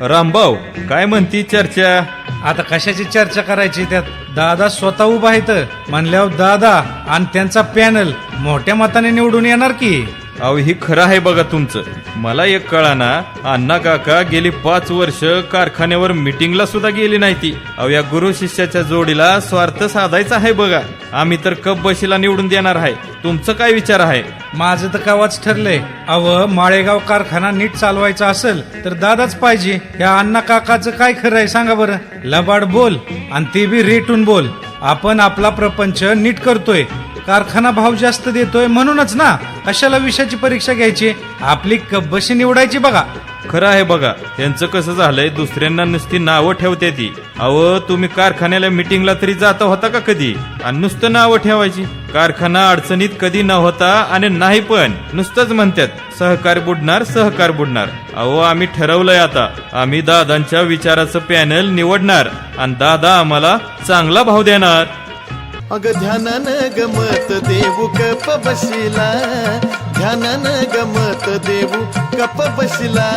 रामभाऊ काय म्हणती चर्चा? आता कशाची चर्चा करायची त्यात? दादा स्वतः उभा आहेत. म्हणल्यावर दादा आणि त्यांचा पॅनल मोठ्या मताने निवडून येणार की? अहो ही खरं आहे बघा तुमचं. मला एक कळाना अण्णा काका गेली पाच वर्ष कारखान्यावर मिटिंगला सुद्धा गेली नाही ती. अहो या गुरु शिष्याच्या जोडीला स्वार्थ साधायचा आहे बघा. आम्ही तर कप बशीला निवडून देणार आहे. तुमचं काय विचार आहे? माझं तर कावाच ठरलंय. अव माळेगाव कारखाना नीट चालवायचा असेल तर दादाच पाहिजे. या अण्णा काकाचं काय खरं आहे सांगा बरं. लबाड बोल आणि ते बी रेटून बोल. आपण आपला प्रपंच नीट करतोय. कारखाना भाव जास्त देतोय म्हणूनच ना कशाला विषयाची परीक्षा घ्यायची? आपली कब्बशी निवडायची बघा. खरं आहे बघा त्यांचं कसं झालंय दुसऱ्यांना नुसती नावं ठेवते ती. अहो तुम्ही कारखान्याला मिटिंगला तरी जाता होता का कधी? आणि नुसतं नावं ठेवायची. कारखाना अडचणीत कधी न होता आणि नाही पण नुसतंच म्हणतात सहकार बुडणार सहकार बुडणार. अहो आम्ही ठरवलंय आता. आम्ही दादांच्या विचाराचं पॅनल निवडणार. आणि दादा आम्हाला चांगला भाव देणार. अग ध्यानान गमत देऊ कप बसिला ध्यानान गमत देऊ कप बसिला